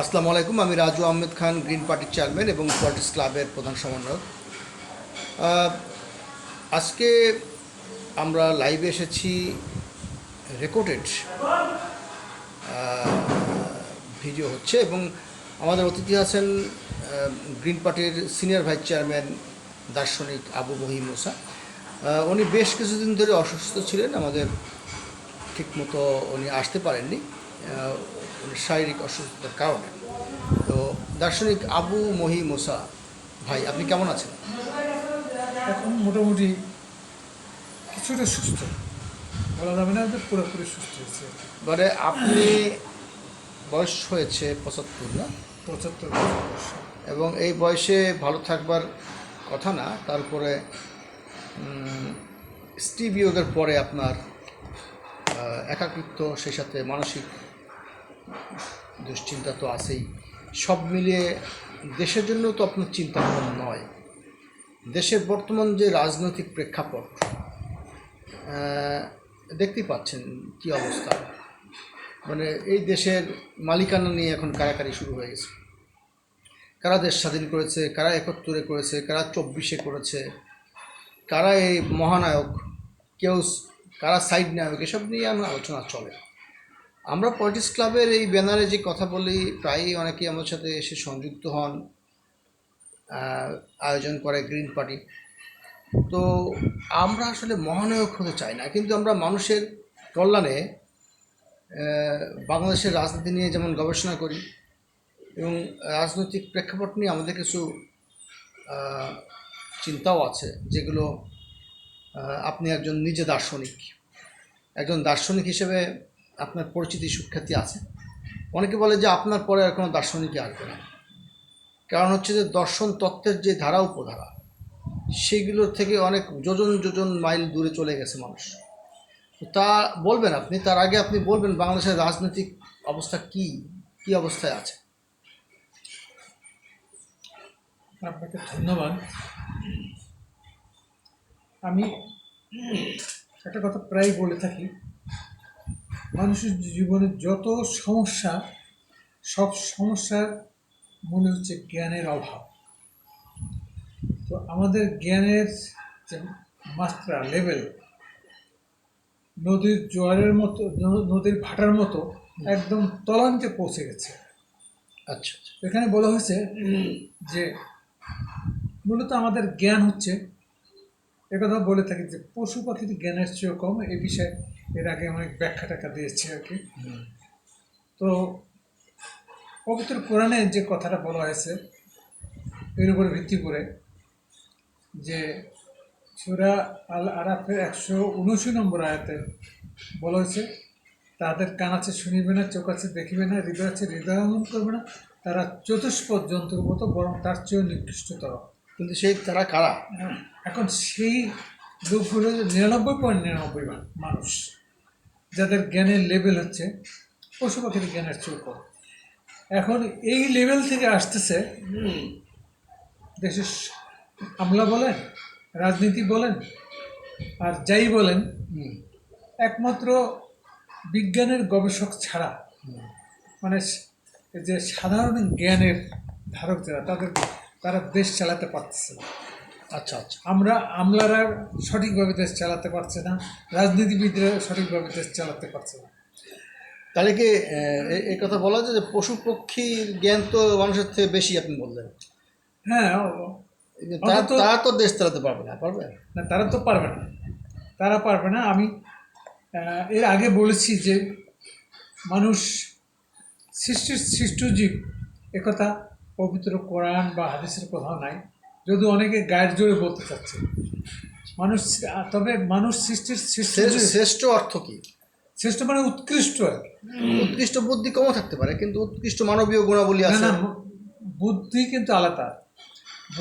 আসসালামু আলাইকুম, আমি রাজু আহমেদ খান, গ্রিন পার্টির চেয়ারম্যান এবং পলিটিক্স ক্লাবের প্রধান সমন্বয়ক। আজকে আমরা লাইভে এসেছি রেকর্ডেড ভিডিও হচ্ছে এবং আমাদের অতিথি আছেন গ্রিন পার্টির সিনিয়র ভাইস চেয়ারম্যান দার্শনিক আবু মহিম মোসা। উনি বেশ কিছুদিন ধরে অসুস্থ ছিলেন, আমাদের ঠিকমতো উনি আসতে পারেননি। শারীরিক অসুস্থতার কারণে। তো দার্শনিক আবু মহি মোসা ভাই আপনি কেমন আছেন? এখন মোটামুটি কিছুটা সুস্থ। বলা যাবে না যে পুরোপুরি সুস্থ হয়েছে। মানে আপনি বয়স হয়েছে পঁচাত্তর না? পঁচাত্তর বয়স। এবং এই বয়সে ভালো থাকবার কথা না তারপরে স্ত্রী বিয়োগের পরে আপনার একাকিত্ব সেই সাথে মানসিক দুশ্চিন্তা তো আছেই। সব মিলিয়ে দেশের জন্য তো আপনার চিন্তা ভাবনা নয়। দেশের বর্তমান যে রাজনৈতিক প্রেক্ষাপট দেখতেই পাচ্ছেন কি অবস্থা। মানে এই দেশের মালিকানা নিয়ে এখন কারাকারি শুরু হয়ে গেছে। কারা দেশ স্বাধীন করেছে, কারা একাত্তরে করেছে, কারা চব্বিশে করেছে, কারা এই মহানায়ক, কেউ কারা সাইড নায়ক, এসব নিয়ে আমার আলোচনা চলে। আমরা পলিটিক্স ক্লাবের এই ব্যানারে যে কথা বলি, প্রায়ই অনেকেই আমার সাথে এসে সংযুক্ত হন আয়োজন করে গ্রিন পার্টি তো আমরা আসলে মহানায়ক হতে চাই না, কিন্তু আমরা মানুষের কল্যাণে বাংলাদেশের রাজনীতি নিয়ে যেমন গবেষণা করি এবং রাজনৈতিক প্রেক্ষাপট নিয়ে আমাদের কিছু চিন্তাও আছে, যেগুলো আপনি একজন নিজে দার্শনিক। একজন দার্শনিক হিসেবে আপনার পরিচিতি সুখ্যাতি আছে। অনেকে বলে যে আপনার পরে আর কোনো দার্শনিকই আসবে না। কারণ হচ্ছে যে দর্শন তত্ত্বের যে ধারা, উপধারা, সেগুলোর থেকে অনেক যোজন যোজন মাইল দূরে চলে গেছে মানুষ। তা বলবেন আপনি, তার আগে আপনি বলবেন বাংলাদেশের রাজনৈতিক অবস্থা কি কি অবস্থায় আছে? আপনাকে ধন্যবাদ। আমি একটা কথা প্রায় বলে থাকি মানুষের জীবনে যত সমস্যা সব সমস্যার মনে হচ্ছে জ্ঞানের অভাব। তো আমাদের জ্ঞানের যে মাত্রা লেভেল নদীর জোয়ারের মতো নদীর ভাটার মতো একদম তলান্তে পৌঁছে গেছে। আচ্ছা আচ্ছা। এখানে বলা হয়েছে যে মূলত আমাদের জ্ঞান হচ্ছে একথা বলে থাকি যে পশু পাখির জ্ঞানের চেয়েও কম এ বিষয়ে এর আগে অনেক ব্যাখ্যা টাকা দিয়েছে আর কি। তো পবিত্র কোরআনে যে কথাটা বলা হয়েছে এর উপরে ভিত্তি করে যে সুরা আল আরাফের একশো উনআশি নম্বর আয়াতে বলা হয়েছে তাদের কান আছে শুনিবে না চোখ আছে দেখিবে না হৃদয় আছে হৃদয় অমন করবে না তারা চতুষ্পদ জন্তুর মতো বরং তার চেয়েও নিকৃষ্টতর। কিন্তু সেই তারা কারা? এখন সেই লোকগুলো নিরানব্বই পয়েন্ট নিরানব্বই মানুষ। যাদের জ্ঞানের লেভেল হচ্ছে পশু পাখির জ্ঞানের কম। এখন এই লেভেল থেকে আসতেছে দেশের আমলা বলেন রাজনীতি বলেন আর যাই বলেন একমাত্র বিজ্ঞানের গবেষক ছাড়া মানে যে সাধারণ জ্ঞানের ধারক যারা তাদের তারা দেশ চালাতে পারতেছে না। আচ্ছা আচ্ছা। আমরা আমলারা সঠিকভাবে দেশ চালাতে পারছে না রাজনীতিবিদরা সঠিকভাবে দেশ চালাতে পারছে না। তাহলে কি এই কথা বলা যায় যে পশু পক্ষীর জ্ঞান তো মানুষের থেকে বেশি আপনি বললেন। হ্যাঁ তারা তো দেশ চালাতে পারবে না পারবে? না তারা তো পারবে না। তারা পারবে না। আমি এর আগে বলেছি যে মানুষ সৃষ্টির সৃষ্টজীব একথা পবিত্র কোরআন বা হাদিসের কোথাও নাই। যদি অনেকে গায়ের জোরে বলতে চাচ্ছে। মানুষ তবে মানুষ সৃষ্টির শ্রেষ্ঠ অর্থ কি? শ্রেষ্ঠ মানে উৎকৃষ্ট আর উৎকৃষ্ট বুদ্ধি কমও থাকতে পারে কিন্তু উৎকৃষ্ট মানবীয় গুণাবলী আছে। না বুদ্ধি কিন্তু আলাদা।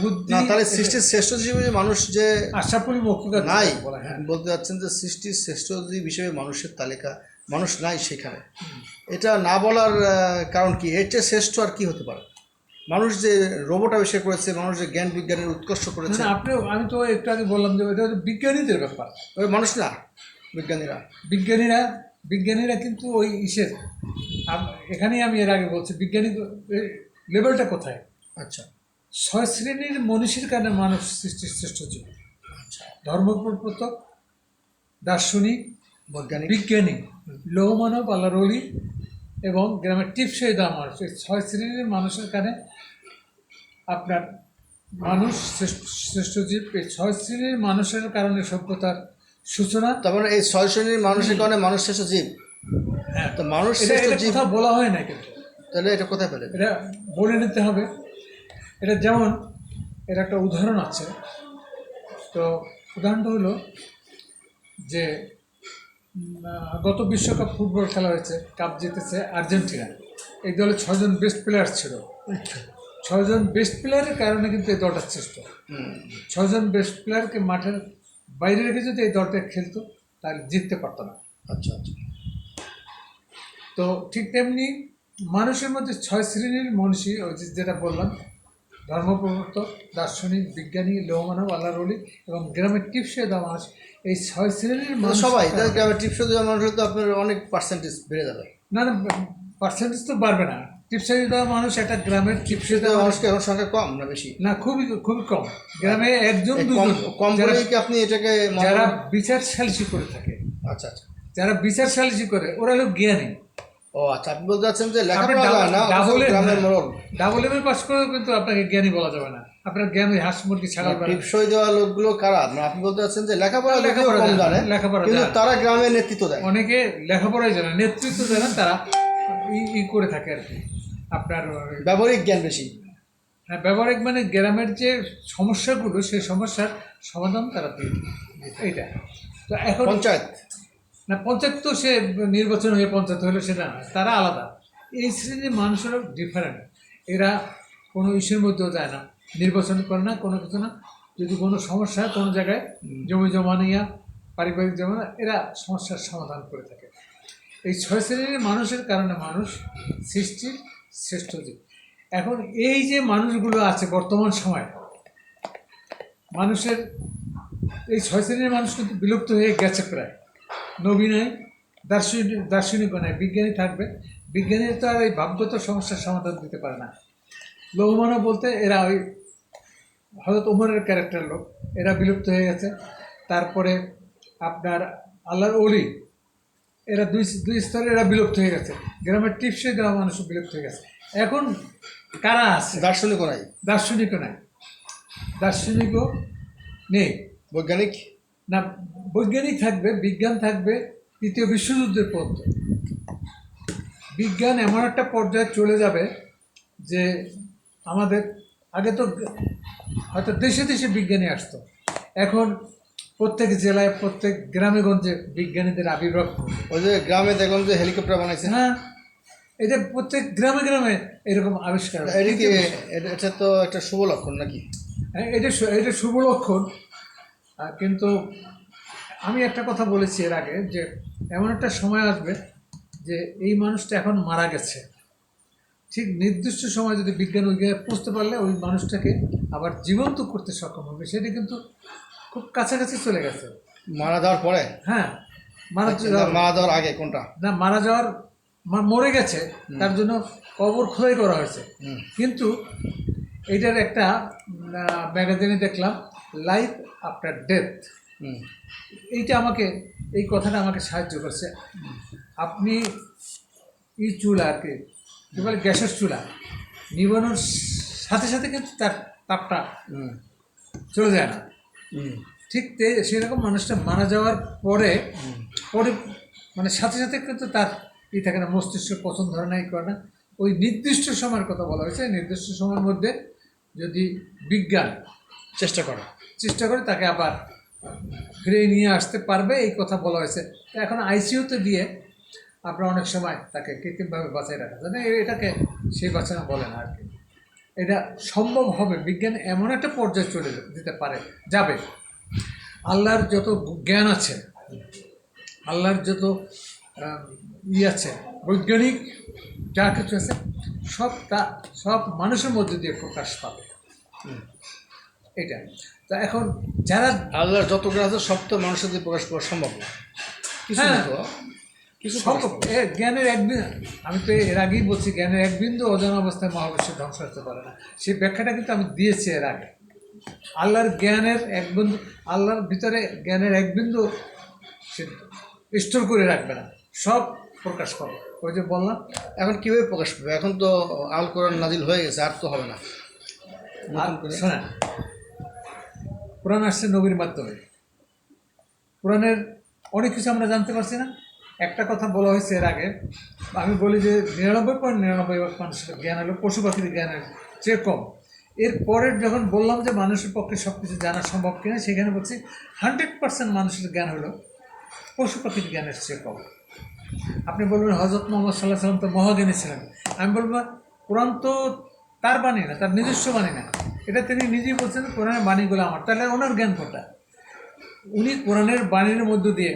বুদ্ধি না তাহলে সৃষ্টির শ্রেষ্ঠ হিসেবে মানুষ যে আশাপুরি মৌখিক নাই হ্যাঁ বলতে চাচ্ছেন যে সৃষ্টির শ্রেষ্ঠ জীব হিসেবে মানুষের তালিকা মানুষ নাই সেখানে। এটা না বলার কারণ কি? এর চেয়ে শ্রেষ্ঠ আর কি হতে পারে? মানুষ যে রোবট আবিষ্কার করেছে মানুষ যে জ্ঞান বিজ্ঞানের উৎকর্ষ করেছে। আপনি আমি তো একটু আগে বললাম যে এটা বিজ্ঞানীদের ব্যাপার। ওই মানুষ না বিজ্ঞানীরা। বিজ্ঞানীরা বিজ্ঞানীরা কিন্তু ওই ইসের। এখানেই আমি এর আগে বলছি বিজ্ঞানী লেভেলটা কোথায়? আচ্ছা। ছয় শ্রেণির মনীষীর কারণে মানব সৃষ্টির শ্রেষ্ঠ জীব। ধর্মপ্রবর্তক দার্শনিক বৈজ্ঞানিক। বিজ্ঞানী লৌহমানব আল্লাহর এবং গ্রামের টিপসই দেওয়া মানুষ এই ছয় শ্রেণির মানুষের কারণে আপনার মানুষ শ্রেষ্ঠ জীব। এই ছয় শ্রেণির মানুষের কারণে সভ্যতার সূচনা। তার মানে এই ছয় শ্রেণির মানুষের কারণে মানুষ শ্রেষ্ঠ জীব? হ্যাঁ। তো মানুষ শ্রেষ্ঠ জীব বলা হয় না কিন্তু। তাহলে এটা কোথায় পেলেন এটা বলে নিতে হবে। এটা যেমন এর একটা উদাহরণ আছে। তো উদাহরণটা হলো যে গত বিশ্বকাপ ফুটবল খেলা হয়েছে কাপ জিতেছে আর্জেন্টিনা। এই দলে ছজন বেস্ট প্লেয়ার ছিল। ছজন বেস্ট প্লেয়ারের কারণে কিন্তু এই দলটা শ্রেষ্ঠ। ছজন বেস্ট প্লেয়ারকে মাঠের বাইরে রেখে যদি এই দলটা খেলতো তাহলে জিততে পারতো না। আচ্ছা আচ্ছা। তো ঠিক তেমনি মানুষের মধ্যে ছয় শ্রেণির মনীষী ওই যেটা বললাম ধর্মপ্রবর্তক দার্শনিক বিজ্ঞানী লৌমানব আল্লাহর অলি এবং গ্রামের টিপসে মানুষ এই ছয় শ্রেণির মানুষ সবাই গ্রামের টিপস দেওয়া মানুষ হলে তো আপনার অনেক পার্সেন্টেজ বেড়ে যাবে। না না পার্সেন্টেজ তো বাড়বে না। টিপসে দেওয়া মানুষ একটা গ্রামের টিপসে দেওয়া মানুষ মানুষকে এখন সংখ্যা কম না বেশি? না খুবই খুবই কম। গ্রামে একজন কম দুজন কম যারা- কি আপনি এটাকে যারা বিচার সালিসি করে থাকে। আচ্ছা আচ্ছা। যারা বিচার সালিসি করে ওরা হলো জ্ঞানী। ও আচ্ছা আপনি বলতে চাচ্ছেন যে লেখাপড়া না গ্রামের হ্যাঁ। ডাবল এম পাস করেও কিন্তু আপনাকে জ্ঞানী বলা যাবে না। আপনার জ্ঞান ওই হাঁস মুরগি ছাড়া টিপসই দেওয়া লোকগুলো কারা? মানে আপনি বলতে চাচ্ছেন যে লেখাপড়া লেখাপড়া কম জানে, জানে লেখাপড়া কিন্তু তারা গ্রামে নেতৃত্ব দেয়। অনেকে লেখাপড়াই জানে নেতৃত্ব জানে তারা ই করে থাকে আর কি। আপনার ব্যবহারিক জ্ঞান বেশি। হ্যাঁ, ব্যবহারিক মানে গ্রামের যে সমস্যাগুলো সেই সমস্যার সমাধান তারা দিয়ে দেয়। এইটা। তো এখন পঞ্চায়েত। না পঞ্চায়েত তো সে নির্বাচন হয়ে পঞ্চায়েত হলো সেটা না তারা আলাদা। এই শ্রেণির মানুষেরও ডিফারেন্ট এরা কোনো ইস্যুর মধ্যেও যায় না। নির্বাচন করে না কোনো কিছু না। যদি কোনো সমস্যা হয় কোনো জায়গায় জমি জমা নিয়ে পারিবারিক জমা এরা সমস্যার সমাধান করে থাকে। এই ছয় শ্রেণির মানুষের কারণে মানুষ সৃষ্টির শ্রেষ্ঠ জীব। এখন এই যে মানুষগুলো আছে বর্তমান সময়ে মানুষের এই ছয় শ্রেণির মানুষ কিন্তু বিলুপ্ত হয়ে গেছে প্রায়। নবী নাই দার্শনিক দার্শনিকও নাই বিজ্ঞানী থাকবে। বিজ্ঞানী তো আর এই ভাবগত সমস্যার সমাধান দিতে পারে না। লৌমানব বলতে এরা ওই হয়তো উমরের ক্যারেক্টার লোক। এরা বিলুপ্ত হয়ে গেছে। তারপরে আপনার আল্লাহর অলি এরা দুই দুই স্তরে এরা বিলুপ্ত হয়ে গেছে। গ্রামের টিপসে দেওয়া মানুষ বিলুপ্ত হয়ে গেছে। এখন কারা আছে? দার্শনিকও নাই। দার্শনিকও নাই। দার্শনিকও নেই। বৈজ্ঞানিক? না বৈজ্ঞানিক থাকবে বিজ্ঞান থাকবে তৃতীয় বিশ্বযুদ্ধের পর বিজ্ঞান এমন একটা পর্যায়ে চলে যাবে যে আমাদের আগে তো হয়তো দেশে দেশে বিজ্ঞানী আসতো। এখন প্রত্যেক জেলায় প্রত্যেক গ্রামে গঞ্জে বিজ্ঞানীদের আবির্ভাব ওই যে গ্রামে দেখলাম যে হেলিকপ্টার বানাইছে। হ্যাঁ এটা প্রত্যেক গ্রামে গ্রামে এরকম আবিষ্কার। এটা তো একটা শুভ লক্ষণ নাকি? হ্যাঁ, এটা এটা শুভ লক্ষণ। কিন্তু আমি একটা কথা বলেছি এর আগে যে এমন একটা সময় আসবে যে এই মানুষটা এখন মারা গেছে। ঠিক নির্দিষ্ট সময় যদি বিজ্ঞান ওই জায়গায় পৌঁছতে পারলে ওই মানুষটাকে আবার জীবন্ত করতে সক্ষম হবে। সেটা কিন্তু খুব কাছাকাছি চলে গেছে। মারা যাওয়ার পরে? হ্যাঁ মারা না, মারা যাওয়ার আগে কোনটা? না মারা যাওয়ার মরে গেছে তার জন্য কবর খোদাই করা হয়েছে। কিন্তু এটার একটা ম্যাগাজিনে দেখলাম লাইফ আফটার ডেথ হুম। এইটা আমাকে এই কথাটা আমাকে সাহায্য করছে। আপনি এই চুলা আর কি বলে গ্যাসের চুলা নিবানোর সাথে সাথে কিন্তু তার তাপটা চলে যায় না। ঠিক তে- সেরকম মানুষটা মারা যাওয়ার পরে পরে মানে সাথে সাথে কিন্তু তার ই থাকে না মস্তিষ্ক পছন্দ ধরনের করে না। ওই নির্দিষ্ট সময়ের কথা বলা হয়েছে নির্দিষ্ট সময়ের মধ্যে যদি বিজ্ঞান চেষ্টা করো। চেষ্টা করে তাকে আবার ফিরে নিয়ে আসতে পারবে, এই কথা বলা হয়েছে। এখন আইসিইউতে দিয়ে আমরা অনেক সময় তাকে কৃত্রিমভাবে বাঁচাই রাখা যায় না এটাকে সেই বাঁচানো বলে না আর কি। এটা সম্ভব হবে, বিজ্ঞান এমন একটা পর্যায়ে চলে যেতে পারে, যাবে। আল্লাহর যত জ্ঞান আছে, আল্লাহর যত ই আছে, বৈজ্ঞানিক যা কিছু আছে, সব তা, সব মানুষের মধ্যে দিয়ে প্রকাশ পাবে। এটা। তা এখন যারা আল্লাহর যত গ্রাহ আছে সব তো মানুষের দিয়ে প্রকাশ করা সম্ভব না। কিছু হ্যাঁ। না তো? কিছু স্বল্প এ, জ্ঞানের এক বিন্দু আমি তো এর আগেই বলছি জ্ঞানের এক বিন্দু অজানা অবস্থায় মহাবিশ্ব ধ্বংস হতে পারে না। সেই ব্যাখ্যাটা কিন্তু আমি দিয়েছি এর আগে। আল্লাহর জ্ঞানের এক বিন্দু আল্লাহর ভিতরে জ্ঞানের এক বিন্দু সে স্টোর করে রাখবে না। সব প্রকাশ করো ওই যে বললাম এখন কীভাবে প্রকাশ পাবে এখন তো আল কোরআন নাজিল হয়ে গেছে আর তো হবে না। শোনেন কোরআন আসছে নবীর মাধ্যমে। কোরআনের অনেক কিছু আমরা জানতে পারছি না। একটা কথা বলা হয়েছে এর আগে। আমি বলি যে নিরানব্বই পয়েন্ট নিরানব্বই মানুষের জ্ঞান হলো পশু পাখির জ্ঞানের চেয়ে কম। এর পরের যখন বললাম যে মানুষের পক্ষে সব কিছু জানা সম্ভব কিনা, সেখানে বলছি হান্ড্রেড পার্সেন্ট মানুষের জ্ঞান হলো পশু পাখির জ্ঞানের চেয়ে কম। আপনি বলবেন হজরত মোহাম্মদ সাল্লাহ সাল্লাম তো মহাজ্ঞানী ছিলেন। আমি বলব কোরআন তো তার বাণী না তার নিজস্ব বাণী না। এটা তিনি নিজেই বলছেন কোরআনের বাণীগুলো আমার। তাহলে ওনার জ্ঞান কোনটা উনি কোরআনের বাণীর মধ্য দিয়ে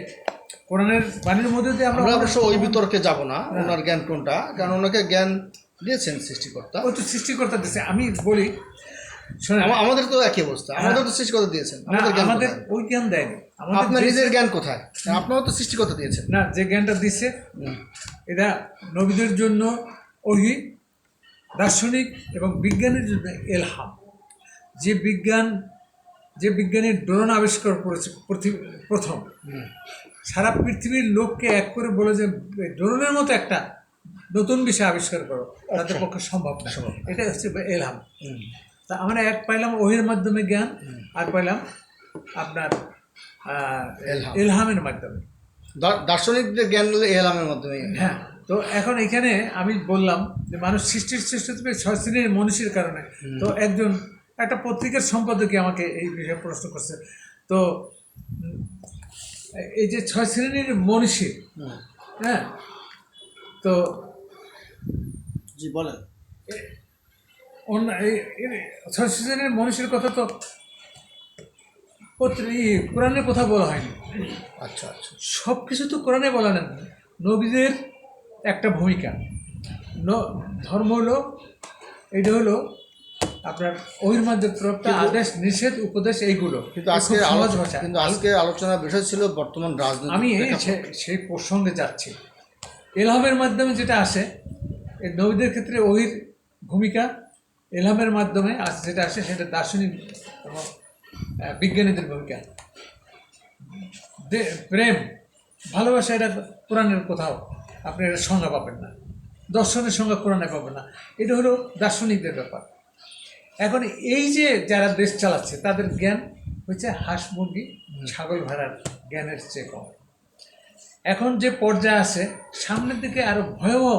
কোরআনের বাণীর মধ্য দিয়ে আমরা অবশ্য ওই বিতর্কে যাব না ওনার জ্ঞান কোনটা? কারণ ওনাকে জ্ঞান দিয়েছেন সৃষ্টিকর্তা। ও তো সৃষ্টিকর্তা দিচ্ছে আমি বলি আমাদের তো একই অবস্থা। আমাদের তো সৃষ্টিকর্তা দিয়েছেন আমাদের? ওই জ্ঞান দেয়নি। আপনার নিজের জ্ঞান কোথায়? আপনারও তো সৃষ্টিকর্তা দিয়েছেন। না যে জ্ঞানটা দিচ্ছে এটা নবীদের জন্য ওহি দার্শনিক এবং বিজ্ঞানের জন্য এলহাম। যে বিজ্ঞান যে বিজ্ঞানীর ড্রোন আবিষ্কার করেছে প্রথম। সারা পৃথিবীর লোককে এক করে বলে যে ড্রোনের মতো একটা নতুন বিষয় আবিষ্কার করো তাদের পক্ষে সম্ভব না। এটা হচ্ছে এলহাম। তা আমরা এক পাইলাম ওহির মাধ্যমে জ্ঞান আর পাইলাম আপনার। এলহামের মাধ্যমে। দার্শনিকদের জ্ঞান হলো এলামের মাধ্যমে। হ্যাঁ। তো এখন এখানে আমি বললাম যে মানুষ সৃষ্টির ছয় শ্রেণির মনীষীর কারণে। তো একজন একটা পত্রিকার সম্পাদকে আমাকে এই বিষয়ে প্রশ্ন করছে। তো এই যে ছয় শ্রেণির মনীষী হ্যাঁ? তো জি বলেন। অন্য ছয় শ্রেণির মনীষীর কথা তো পত্র- ই, কোরআনে কোথাও বলা হয়নি। আচ্ছা আচ্ছা। সব কিছু তো কোরআনে বলা নেন নবীদের একটা ভূমিকা। ধর্ম হলো এটা হলো আপনার অহিরমাদের প্রপ্তা আদেশ নিষেধ উপদেশ এইগুলো। কিন্তু আজকে সহজ আলোচনা ভাষা। কিন্তু আজকে আলোচনার বিষয় ছিল বর্তমান রাজনীতি আমি সেই প্রসঙ্গে যাচ্ছি। এলহামের মাধ্যমে যেটা আসে এই নবীদের ক্ষেত্রে ওহির ভূমিকা এলহামের মাধ্যমে আস- যেটা আসে সেটা দার্শনিক এবং বিজ্ঞানীদের ভূমিকা। দে- প্রেম ভালোবাসা এটা কোরআনের কোথাও। আপনি এটা সংজ্ঞা পাবেন না। দর্শনের সংজ্ঞা কোরআনে পাবেন না। এটা হলো দার্শনিকদের ব্যাপার। এখন এই যে যারা দেশ চালাচ্ছে তাদের জ্ঞান হচ্ছে হাঁস মুরগি ছাগল ভেড়ার জ্ঞানের চেয়ে কম। এখন যে পর্যায়ে আছে সামনের দিকে আরও ভয়াবহ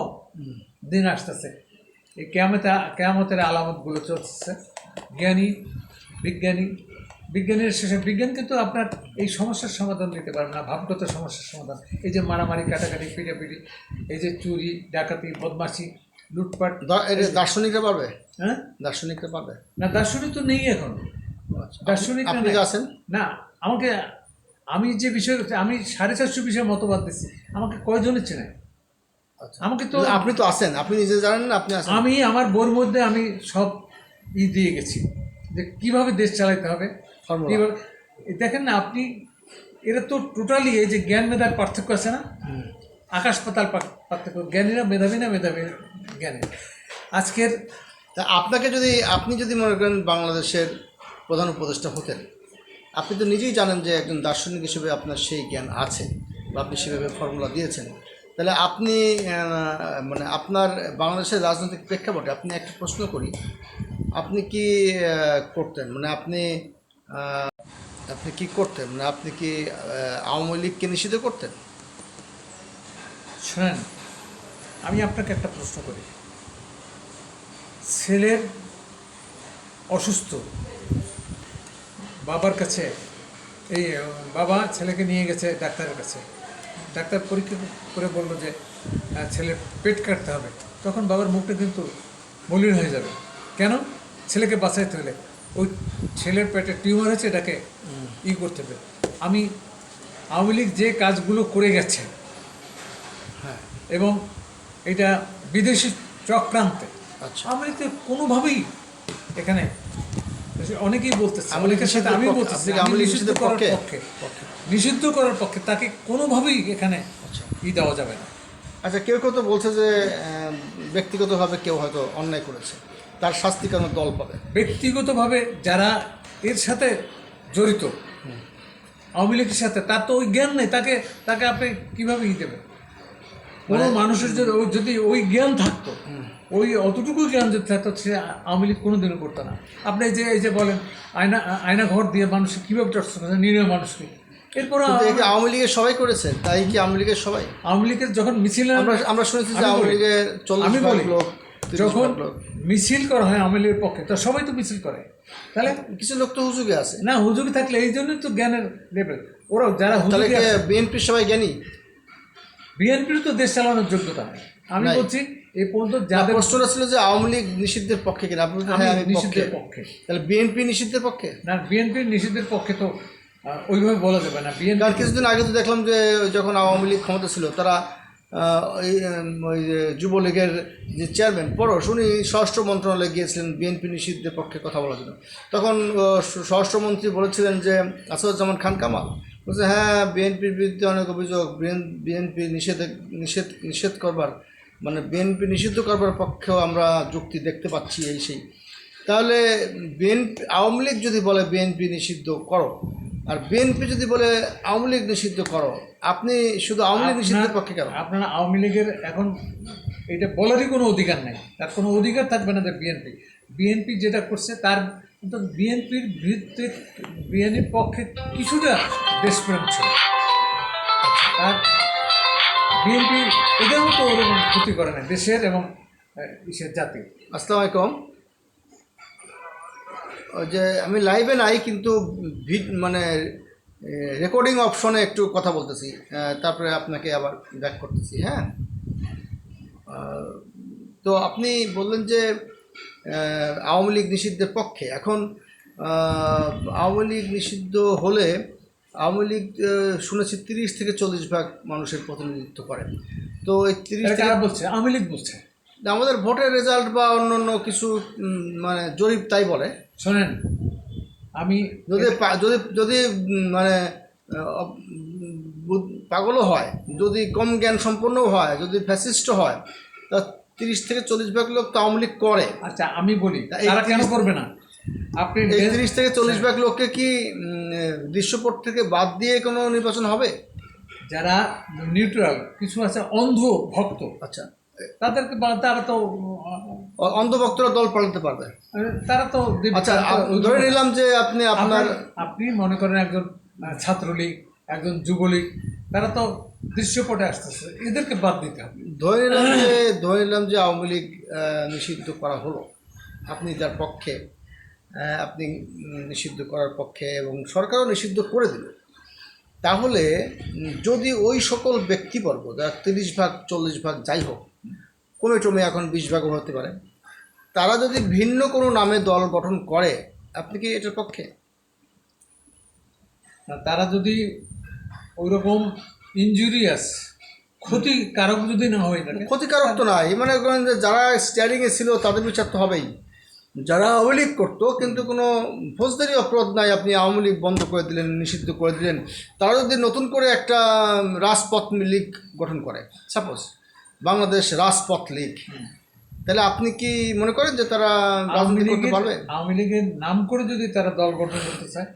দিন আসতেছে। এই কেয়ামতে কেয়ামতের আলামতগুলো চলতেছে। জ্ঞানী বিজ্ঞানী বিজ্ঞানের শেষে বিজ্ঞান কিন্তু আপনার এই সমস্যার সমাধান দিতে পারবে না ভাবগত সমস্যার সমাধান। এই যে মারামারি কাটাকাটি পিটাপিটি এই যে চুরি ডাকাতি বদমাশি লুটপাট দার্শনিকরা পারবে? হ্যাঁ? দার্শনিকরা পারবে? না দার্শনিক তো নেই এখন। আচ্ছা। দার্শনিক আপনি আছেন? না আমাকে আমি যে বিষয় আমি সাড়ে চারশো বিষয়ে মতবাদ দিচ্ছি আমাকে কয়জনের চেনে? আচ্ছা। আমাকে তো আপনি তো আছেন আপনি নিজে জানেন না আপনি আমি আমার বোর মধ্যে আমি সব ই দিয়ে গেছি যে কীভাবে দেশ চালাতে হবে দেখেন না আপনি এরা তো টোটালি এই যে জ্ঞান মেধার পার্থক্য আছে না? আকাশ পাতাল পার্থক্য। জ্ঞানীরা মেধাবী না মেধাবী? জ্ঞানী। আজকের তা আপনাকে যদি আপনি যদি মনে করেন বাংলাদেশের প্রধান উপদেষ্টা হতেন আপনি তো নিজেই জানেন যে একজন দার্শনিক হিসেবে আপনার সেই জ্ঞান আছে বা আপনি সেভাবে ফর্মুলা দিয়েছেন। তাহলে আপনি মানে আপনার বাংলাদেশের রাজনৈতিক প্রেক্ষাপটে আপনি একটা প্রশ্ন করি আপনি কি করতেন? মানে আপনি আপনি কি করতেন? মানে আপনি কি আওয়ামী লীগকে নিষিদ্ধ করতেন? শোনেন, আমি আপনাকে একটা প্রশ্ন করি। ছেলের অসুস্থ, বাবার কাছে, এই, বাবা ছেলেকে নিয়ে গেছে ডাক্তারের কাছে। ডাক্তার পরীক্ষা করে বলল যে ছেলের পেট কাটতে হবে। তখন বাবার মুখটা কিন্তু মলিন হয়ে যাবে। কেন? ছেলেকে বাঁচাইতে হলে। ওই ছেলের পেটে টিউমার হয়েছে এটাকে ই করতে হবে আমি আওয়ামী লীগ যে কাজগুলো করে গেছে হ্যাঁ এবং এটা বিদেশি চক্রান্তে আচ্ছা আমি তো কোনোভাবেই এখানে অনেকেই বলতেছে আওয়ামী লীগ অনেকের সাথে আমি। বলতেছি আওয়ামী লীগ নিষিদ্ধ করার পক্ষে? পক্ষে নিষিদ্ধ করার পক্ষে তাকে কোনোভাবেই এখানে আচ্ছা। ই দেওয়া যাবে না আচ্ছা কেউ কেউ তো বলছে যে ব্যক্তিগতভাবে কেউ হয়তো অন্যায় করেছে তার শাস্তি কেন দল পাবে? ব্যক্তিগতভাবে যারা এর সাথে জড়িত আওয়ামী লীগের সাথে তার তো ওই জ্ঞান নেই তাকে তাকে আপনি কীভাবে ই দেবেন? কোনো মানুষের যদি ওই- যদি ওই জ্ঞান থাকতো ওই অতটুকু জ্ঞান যদি থাকতো সে আওয়ামী লীগ কোনোদিনও করতো না। আপনি যে এই যে বলেন আয়না আয়না ঘর দিয়ে মানুষ কীভাবে টর্চার করে নিরীহ মানুষকে এরপর আওয়ামী লীগের সবাই করেছে? তাই কি আওয়ামী লীগের সবাই? আওয়ামী লীগের যখন মিছিল আমরা আমরা শুনেছি যে আওয়ামী লীগের চল্লিশ আমি বলি যখন মিছিল করা হয় আওয়ামী পক্ষে তো সবাই তো মিছিল করে। তাহলে কিছু লোক তো হুজুগে আছে। না হুজুরি থাকলে এই জন্যই তো জ্ঞানের লেভেল। ওরা যারা কি বিএনপির সবাই জ্ঞানী? বিএনপির তো দেশ চালানোর যোগ্যতা আমি বলছি এই পর্যন্ত যাদের প্রশ্নটা ছিল যে আওয়ামী লীগ নিষিদ্ধের পক্ষে কিনা? আপনি হ্যাঁ নিষিদ্ধের পক্ষে। তাহলে বিএনপি নিষিদ্ধের পক্ষে? না বিএনপি নিষিদ্ধের পক্ষে তো ওইভাবে বলা যাবে না। বিএনপি কিছুদিন আগে তো দেখলাম যে যখন আওয়ামী লীগ ক্ষমতা ছিল তারা ওই যুবলীগের যে চেয়ারম্যান পরশ, উনি স্বরাষ্ট্র মন্ত্রণালয়ে গিয়েছিলেন, বিএনপি নিষিদ্ধের পক্ষে কথা বলার জন্য। তখন স্বরাষ্ট্রমন্ত্রী বলেছিলেন যে, আসাদুজ্জামান খান কামাল। বলছে হ্যাঁ বিএনপির বিরুদ্ধে অনেক অভিযোগ বিএনপি নিষেধ নিষেধ নিষেধ করবার মানে বিএনপি নিষিদ্ধ করবার পক্ষেও আমরা যুক্তি দেখতে পাচ্ছি এই সেই। তাহলে বিএনপি, আওয়ামী লীগ যদি বলে বিএনপি নিষিদ্ধ করো আর বিএনপি যদি বলে আওয়ামী লীগ নিষিদ্ধ করো আপনি শুধু আওয়ামী লীগ নিষিদ্ধের পক্ষে কেন? আপনারা আওয়ামী লীগের এখন এটা বলারই কোনো অধিকার নেই। তার কোনো অধিকার থাকবে না যে বিএনপি বিএনপি যেটা করছে তার কিন্তু বিএনপির বিরুদ্ধে বিএনপির পক্ষে কিছুটা দেশপ্রেম ছিল। আর বিএনপি এদের মতো ওরকম ক্ষতি করে না দেশের এবং জাতির আসসালামু আলাইকুম। যে আমি লাইভে নাই কিন্তু ভিড মানে রেকর্ডিং অপশনে একটু কথা বলতেছি। তারপরে আপনাকে আবার ব্যাক করতেছি হ্যাঁ? তো আপনি বললেন যে আওয়ামী লীগ নিষিদ্ধের পক্ষে। এখন আওয়ামী লীগ নিষিদ্ধ হলে আওয়ামী লীগ শুনেছি তিরিশ থেকে চল্লিশ ভাগ মানুষের প্রতিনিধিত্ব করে। তো এই তিরিশ বলছে? আওয়ামী লীগ বলছে। আমাদের ভোটের রেজাল্ট বা অন্য অন্য কিছু মানে জরিপ তাই বলে। শোনেন আমি যদি যদি যদি মানে পাগলও হয় যদি কম জ্ঞান সম্পন্ন হয় যদি ফ্যাসিস্ট হয় তা তিরিশ থেকে চল্লিশ ভাগ লোক তো আওয়ামী লীগ করে। আচ্ছা আমি বলি তারা কেন করবে না? আপনি তিরিশ থেকে চল্লিশ ভাগ লোককে কি দৃশ্যপট থেকে বাদ দিয়ে কোনো নির্বাচন হবে? যারা নিউট্রাল কিছু আছে অন্ধ ভক্ত আচ্ছা। তাদেরকে তারা তো অন্ধভক্তরা দল পাল্টাতে পারবে। তারা তো। আচ্ছা ধরে নিলাম যে আপনি আপনার আপনার আপনি মনে করেন একজন ছাত্রলীগ একজন যুবলীগ তারা তো দৃশ্যপটে আসতেছে। এদেরকে বাদ দিতে হবে। ধরে নিলাম যে ধরে নিলাম যে আওয়ামী লীগ নিষিদ্ধ করা হলো। আপনি যার পক্ষে আপনি নিষিদ্ধ করার পক্ষে এবং সরকারও নিষিদ্ধ করে দিল। তাহলে যদি ওই সকল ব্যক্তিবর্গ যারা তিরিশ ভাগ চল্লিশ ভাগ যাই হোক কমে টমে এখন বিশ ভাগও হতে পারে। তারা যদি ভিন্ন কোনো নামে দল গঠন করে আপনি কি এটার পক্ষে? তারা যদি ওইরকম ইনজুরিয়াস ক্ষতিকারক যদি না হয় ক্ষতিকারক তো নাই। মানে যারা স্টিয়ারিংয়ে ছিল তাদের বিচার তো হবেই। যারা আওয়ামী লীগ করতো কিন্তু কোনো ফৌজদারি অপরাধ নাই আপনি আওয়ামী লীগ বন্ধ করে দিলেন নিষিদ্ধ করে দিলেন। তারা যদি নতুন করে একটা রাজপথ লীগ গঠন করে সাপোজ বাংলাদেশ রাজপথ লীগ। তাহলে আপনি কি মনে করেন যে তারা রাজনীতি করতে পারবে? আওয়ামী লীগের নাম করে যদি তারা দল গঠন করতে চায়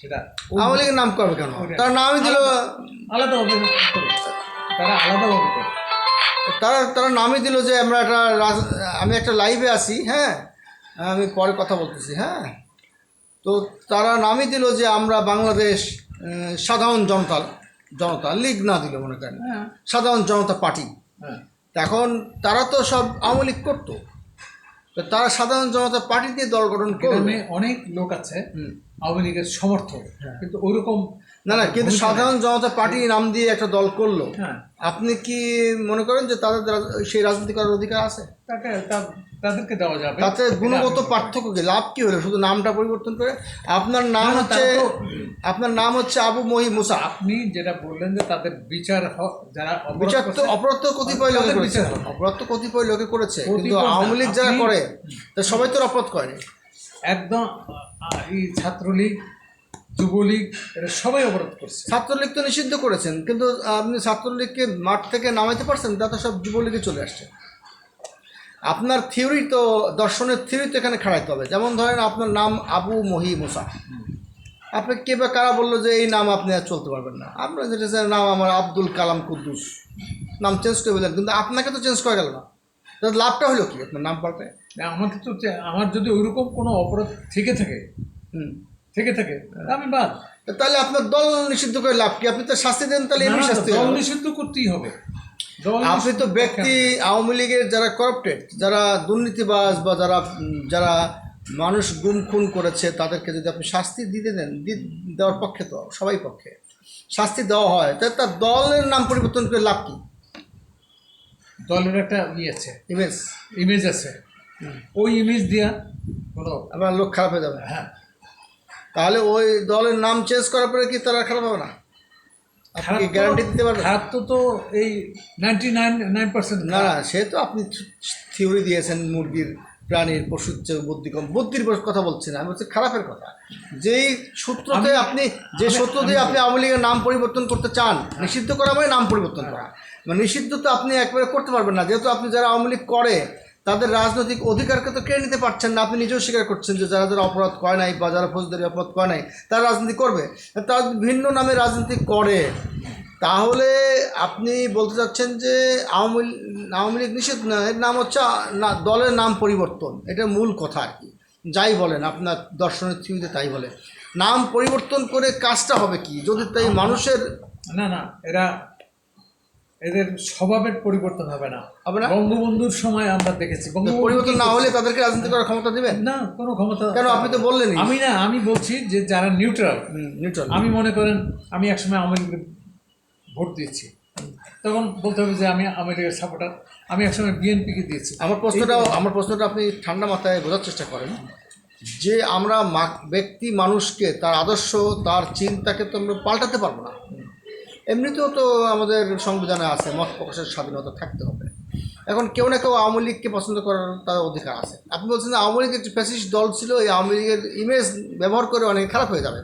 সেটা আওয়ামী লীগের নাম করবে কেন? তার নামই দিল আলাদাভাবে। তারা আলাদাভাবে করে। তারা তারা নামই দিল যে আমরা একটা আমি একটা লাইভে আছি হ্যাঁ? আমি পরে কথা বলতেছি হ্যাঁ? তো তারা নামই দিল যে আমরা বাংলাদেশ সাধারণ জনতা জনতা লীগ না দিল মনে করেন। হ্যাঁ। সাধারণ জনতা পার্টি। হ্যাঁ এখন তারা তো সব আওয়ামী লীগ করতো তো তারা সাধারণ জনতা পার্টি দিয়ে দল গঠন করবে অনেক লোক আছে। আওয়ামী লীগের সমর্থক হ্যাঁ। কিন্তু ওইরকম না না কিন্তু সাধারণ জনতা পার্টি নাম দিয়ে একটা দল করল। হ্যাঁ। আপনি কি মনে করেন যে তাদের সেই রাজনীতি করার অধিকার আছে? তাদেরকে দেওয়া যাবে। তাতে গুণগত পার্থক্য কি? লাভ কি হলো? শুধু নামটা পরিবর্তন করে? আপনার নাম হচ্ছে আপনার নাম হচ্ছে আবু মহি মুসা। আপনি যেটা বললেন যে তাদের বিচার যারা বিচার তো অপরাধ তো কতিপয় লোকে করেছে। অপরাধ তো কতিপয় লোকে করেছে। কিন্তু আওয়ামী লীগ যারা করে তা সবাই তো অপরাধ করেনি একদম এই ছাত্রলীগ যুবলীগ এরা সবাই অবরোধ করছে। ছাত্রলীগ তো নিষিদ্ধ করেছেন কিন্তু আপনি ছাত্রলীগকে মাঠ থেকে নামাইতে পারছেন তা তো সব যুবলীগে চলে আসছে। আপনার থিওরি তো দর্শনের থিওরি তো এখানে খাড়াইতে হবে। যেমন ধরেন আপনার নাম আবু মহি মুসা। আপনি কে বা কারা বলল যে এই নাম আপনি আর চলতে পারবেন না? আপনার যেটা নাম আমার আব্দুল কালাম কুদ্দুস। নাম চেঞ্জ করে বললেন কিন্তু আপনাকে তো চেঞ্জ করা গেল না। লাভটা হলো কি আপনার নাম পাল্টে? আমাকে তো আমার যদি ওইরকম কোনো অপরাধ থেকে থাকে হুম। থেকে থাকে। আমি বাদ। তাহলে আপনার দল নিষিদ্ধ করে লাভ কি? আপনি তো শাস্তি দেন তাহলে এমনি শাস্তি দল নিষিদ্ধ করতেই হবে। আপনি তো ব্যক্তি আওয়ামী লীগের যারা করাপ্টেড যারা দুর্নীতিবাজ বা যারা যারা মানুষ গুম খুন করেছে তাদেরকে যদি আপনি শাস্তি দিতে দেন দেওয়ার পক্ষে তো সবাই পক্ষে। শাস্তি দেওয়া হয় তাহলে তার দলের নাম পরিবর্তন করে লাভ কি? দলের একটা ইয়ে আছে। ইমেজ ইমেজ আছে। ওই ইমেজ দিয়া আপনার লোক খারাপ হয়ে যাবে। হ্যাঁ। তাহলে ওই দলের নাম চেঞ্জ করার পরে কি তারা খারাপ হবে না? আপনি গ্যারান্টি দিতে পারবেন? খারাপ তো তো এই নাইনটি নাইন নাইন পার্সেন্ট না না সে তো আপনি থিওরি দিয়েছেন মুরগির প্রাণীর পশুর চেয়ে বুদ্ধি কম। বুদ্ধির কথা বলছি না আমি বলছি খারাপের কথা। যেই সূত্রতে আপনি যে সূত্র দিয়ে আপনি আওয়ামী লীগের নাম পরিবর্তন করতে চান নিষিদ্ধ করা মানে নাম পরিবর্তন করা। মানে নিষিদ্ধ তো আপনি একবারে করতে পারবেন না। যেহেতু আপনি যারা আওয়ামী লীগ করে তাদের রাজনৈতিক অধিকারকে তো কেড়ে নিতে পারছেন না। আপনি নিজেও স্বীকার করছেন যে যারা যারা অপরাধ করে নাই বা যারা ফৌজদারি অপরাধ করে নাই, তারা রাজনীতি করবে। তারা ভিন্ন নামে রাজনীতি করে। তাহলে আপনি বলতে চাচ্ছেন যে আওয়ামী আওয়ামী লীগ নিষেধ না, এর নাম হচ্ছে, না, দলের নাম পরিবর্তন। এটা মূল কথা আর কি। যাই বলেন, আপনার দর্শনের থিওরিতে তাই বলে। নাম পরিবর্তন করে কাজটা হবে কি? যদি তাই মানুষের না না, এরা এদের স্বভাবের পরিবর্তন হবে না? বঙ্গবন্ধুর সময় আমরা দেখেছি। পরিবর্তন না হলে তাদেরকে রাজনীতি করার ক্ষমতা দেবেন? না কোনো ক্ষমতা কেন? আপনি তো বললেন আমি না আমি বলছি যে যারা নিউট্রাল নিউট্রাল আমি মনে করেন আমি একসময় আওয়ামী লীগের ভোট দিয়েছি। তখন বলতে হবে যে আমি আওয়ামী লীগের সাপোর্টার আমি একসময় বিএনপিকে দিয়েছি। আমার প্রশ্নটা আমার প্রশ্নটা আপনি ঠান্ডা মাথায় বোঝার চেষ্টা করেন। যে আমরা ব্যক্তি মানুষকে তার আদর্শ তার চিন্তাকে তো আমরা পাল্টাতে পারব না। এমনিতেও তো আমাদের সংবিধানে আছে মত প্রকাশের স্বাধীনতা থাকতে হবে। এখন কেউ না কেউ আওয়ামী লীগকে পছন্দ করার তার অধিকার আছে। আপনি বলছেন যে আওয়ামী লীগের যে ফ্যাসিস্ট দল ছিল এই আওয়ামী লীগের ইমেজ ব্যবহার করে অনেক খারাপ হয়ে যাবে।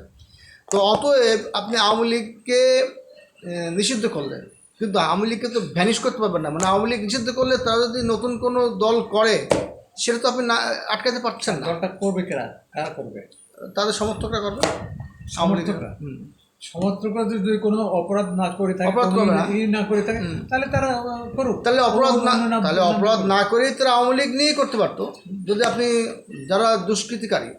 তো অতএব আপনি আওয়ামী লীগকে নিষিদ্ধ করলেন। কিন্তু আওয়ামী লীগকে তো ভ্যানিশ করতে পারবেন না। মানে আওয়ামী লীগ নিষিদ্ধ করলে তারা যদি নতুন কোনো দল করে সেটা তো আপনি না আটকাতে পারছেন না। দলটা করবে কেরা? কারা করবে? তাদের সমর্থকরা করবে? সমর্থকরা? হুম। যদি কোনো অপরাধ না করে থাকে অপরাধ কোনো করবে না। না করে থাকে তাহলে তারা করুক। তাহলে অপরাধ না তাহলে অপরাধ না করেই তারা আওয়ামী লীগ নিয়েই করতে পারতো। যদি আপনি যারা দুষ্কৃতিকারী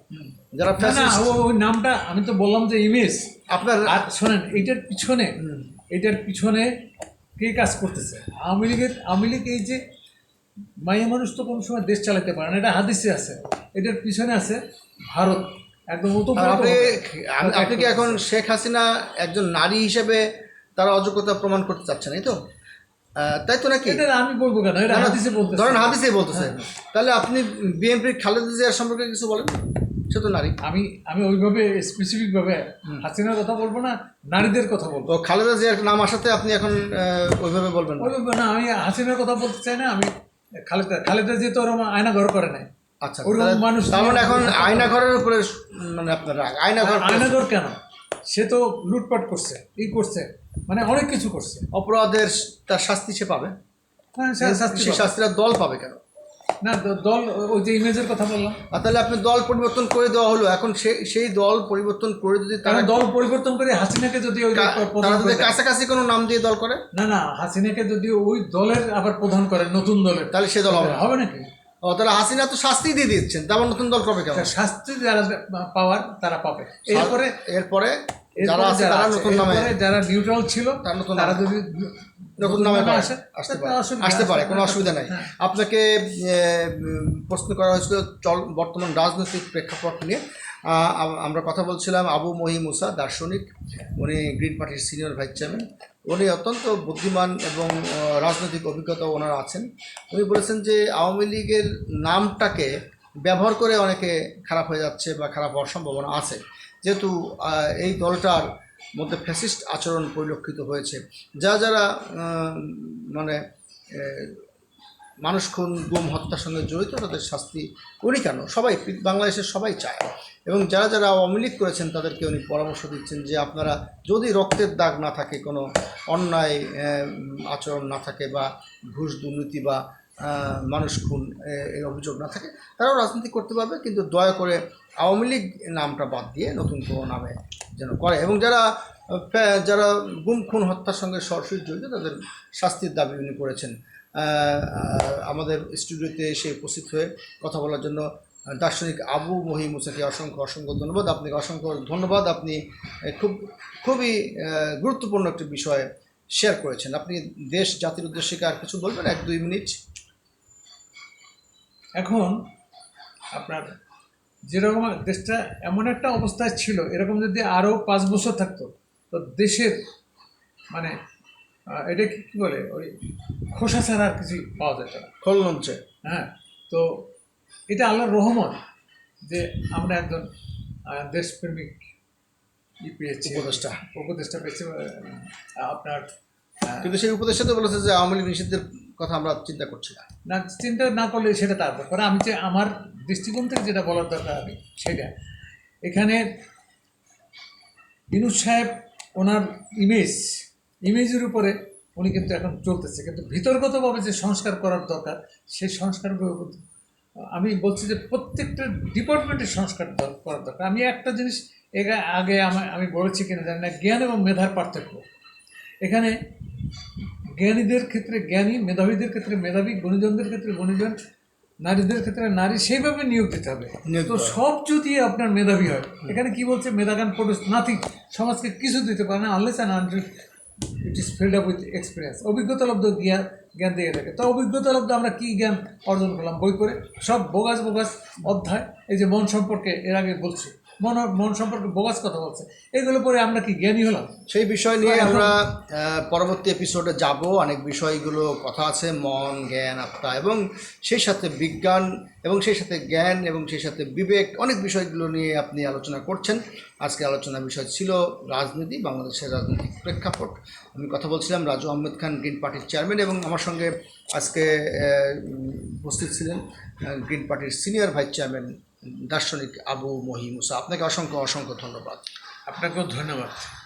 যারা না ওই নামটা আমি তো বললাম যে ইমেজ। আপনার শোনেন এটার পিছনে এটার পিছনে কে কাজ করতেছে? আওয়ামী লীগের আওয়ামী লীগ এই যে মাইয়া মানুষ তো কোনো সময় দেশ চালাতে পারে না এটা হাদিসে আছে। এটার পিছনে আছে ভারত। একদম আপনি আপনি- কি এখন শেখ হাসিনা একজন নারী হিসেবে তার অযোগ্যতা প্রমাণ করতে চাচ্ছেন এই তো? তাই তো নাকি? আমি বলব কেন? হাদিসে বলতে ধরেন হাদিসে বলতেছে। তাহলে আপনি বিএনপির খালেদা জিয়ার সম্পর্কে কিছু বলেন? সে তো নারী। আমি আমি ওইভাবে স্পেসিফিকভাবে হাসিনার কথা বলব না নারীদের কথা বলব। খালেদা জিয়ার নাম আসাতে আপনি এখন ওইভাবে বলবেন না? ওইভাবে না আমি হাসিনার কথা বলতে চাই না আমি খালেদা খালেদা যে তো ওরকম আয়না ঘর করে নাই। আচ্ছা ওরকম মানুষ তার মানে এখন আয়না ঘরের উপরে মানে আপনার রাগ আয়না ঘর কেন? সে তো লুটপাট করছে ই করছে মানে অনেক কিছু করছে। অপরাধের তার শাস্তি সে পাবে? হ্যাঁ শাস্তি সেই শাস্তিটা দল পাবে কেন? না দল ওই যে ইমেজের কথা বললাম। আর তাহলে আপনি দল পরিবর্তন করে দেওয়া হলো এখন সেই সেই দল পরিবর্তন করে যদি তারা দল পরিবর্তন করে হাসিনাকে যদি ওই তারা যদি কাছাকাছি কোনো নাম দিয়ে দল করে? না না হাসিনাকে যদি ওই দলের আবার প্রধান করে নতুন দলের। তাহলে সে দল হবে হবে নাকি? ও তাহলে হাসিনা তো শাস্তি দিয়ে দিচ্ছেন তেমন নতুন দল করবে কেন তা শাস্তি যারা পাওয়ার তারা পাবে। এরপরে এরপরে যারা আছে তারা নতুন নামে যারা নিউট্রাল ছিল তারা নতুন তারা যদি নতুন নামে আসে আসতে পারে। আসতে পারে কোনো অসুবিধা নাই। হ্যাঁ। আপনাকে প্রশ্ন করা হয়েছিল চল বর্তমান রাজনৈতিক প্রেক্ষাপট নিয়ে। আমরা কথা বলছিলাম আবু মহি মুসা দার্শনিক। উনি গ্রিন পার্টির সিনিয়র ভাইস চেয়ারম্যান উনি অত্যন্ত বুদ্ধিমান এবং রাজনৈতিক অভিজ্ঞতা ওনার আছেন। উনি বলেছেন যে, আওয়ামী লীগের নামটাকে ব্যবহার করে অনেকে খারাপ হয়ে যাচ্ছে বা খারাপ হওয়ার সম্ভাবনা আছে। যেহেতু এই দলটার মধ্যে ফ্যাসিস্ট আচরণ পরিলক্ষিত হয়েছে। যা যারা মানে মানুষ খুন, গুম, হত্যার সঙ্গে জড়িত, তাদের শাস্তি, উনি কেন? সবাই, বাংলাদেশের সবাই চায়। এবং যারা যারা আওয়ামী লীগ করেছেন, তাদেরকে উনি পরামর্শ দিচ্ছেন যে আপনারা যদি রক্তের দাগ না থাকে, কোনো অন্যায় আচরণ না থাকে বা ঘুষ, দুর্নীতি বা মানুষ খুন, এ- এই অভিযোগ না থাকে, তারাও রাজনীতি করতে পারবে। কিন্তু দয়া করে আওয়ামী লীগ নামটা বাদ দিয়ে নতুন কোনো নামে যেন করে। এবং যারা যারা গুম, খুন, হত্যার সঙ্গে সরাসরি জড়িত, তাদের শাস্তির দাবি উনি করেছেন। আমাদের স্টুডিওতে এসে উপস্থিত হয়ে কথা বলার জন্য দার্শনিক আবু মহি মুসাকে অসংখ্য অসংখ্য ধন্যবাদ। আপনাকে অসংখ্য ধন্যবাদ। আপনি খুব খুবই গুরুত্বপূর্ণ একটি বিষয় শেয়ার করেছেন। আপনি দেশ জাতির উদ্দেশ্যে আর কিছু বলবেন? এক দুই মিনিট। এখন আপনার যেরকম দেশটা এমন একটা অবস্থায় ছিল এরকম যদি আরও পাঁচ বছর থাকতো তো দেশের মানে এটা কি বলে? ওই খোসা ছাড়া আর কিছু পাওয়া যেত না। খোলনঞ্চে হ্যাঁ তো এটা আল্লাহর রহমত যে আমরা একজন দেশপ্রেমিক পেয়েছি। উপদেষ্টা। উপদেষ্টা পেয়েছি আপনার কিন্তু সেই উপদেষ্টা তো বলেছে যে আওয়ামী লীগ নিষিদ্ধের কথা আমরা চিন্তা করছি না। না চিন্তা না করলে সেটা তার ব্যাপার। আমি যে আমার দৃষ্টিকোণ থেকে যেটা বলার দরকার আমি সেটা। এখানে বিনুদ সাহেব ওনার ইমেজ ইমেজের উপরে উনি কিন্তু এখন চলতেছে। কিন্তু ভিতরগতভাবে যে সংস্কার করার দরকার সেই সংস্কারগুলো আমি বলছি যে প্রত্যেকটা ডিপার্টমেন্টের সংস্কার করার দরকার। আমি একটা জিনিস এগা- আগে আমা- আমি বলেছি কিনা জানি না জ্ঞান এবং মেধার পার্থক্য। এখানে জ্ঞানীদের ক্ষেত্রে জ্ঞানী মেধাবীদের ক্ষেত্রে মেধাবী গুণীজনদের ক্ষেত্রে গুণীজন নারীদের ক্ষেত্রে নারী সেইভাবে নিয়োগ দিতে হবে। তো সব যদি আপনার মেধাবী হয় এখানে কি বলছে? মেধাগান প্রডিউস নাথিং। সমাজকে কিছু দিতে পারে না unless and until it is filled up with experience অভিজ্ঞতালব্ধ জ্ঞান জ্ঞান দিয়ে থাকে। তো অভিজ্ঞতা লব্ধ আমরা কী জ্ঞান অর্জন করলাম? বই করে সব বোগাস বোগাস অধ্যায়। এই যে মন সম্পর্কে এর আগে বলছি। মন মন সম্পর্কে বোগাস কথা বলছে। এগুলো পরে আমরা কি জ্ঞানী হলাম? সেই বিষয় নিয়ে আমরা পরবর্তী এপিসোডে যাব। অনেক বিষয়গুলো কথা আছে মন জ্ঞান আত্মা এবং সেই সাথে বিজ্ঞান এবং সেই সাথে জ্ঞান এবং সেই সাথে বিবেক অনেক বিষয়গুলো নিয়ে আপনি আলোচনা করছেন। আজকে আলোচনার বিষয় ছিল রাজনীতি বাংলাদেশের রাজনৈতিক প্রেক্ষাপট। আমি কথা বলছিলাম রাজু আহমেদ খান গ্রিন পার্টির চেয়ারম্যান এবং আমার সঙ্গে আজকে উপস্থিত ছিলেন গ্রিন পার্টির সিনিয়র ভাইস চেয়ারম্যান দার্শনিক আবু মহি মুসা আপনাকে অসংখ্য অসংখ্য ধন্যবাদ। আপনাকেও ধন্যবাদ।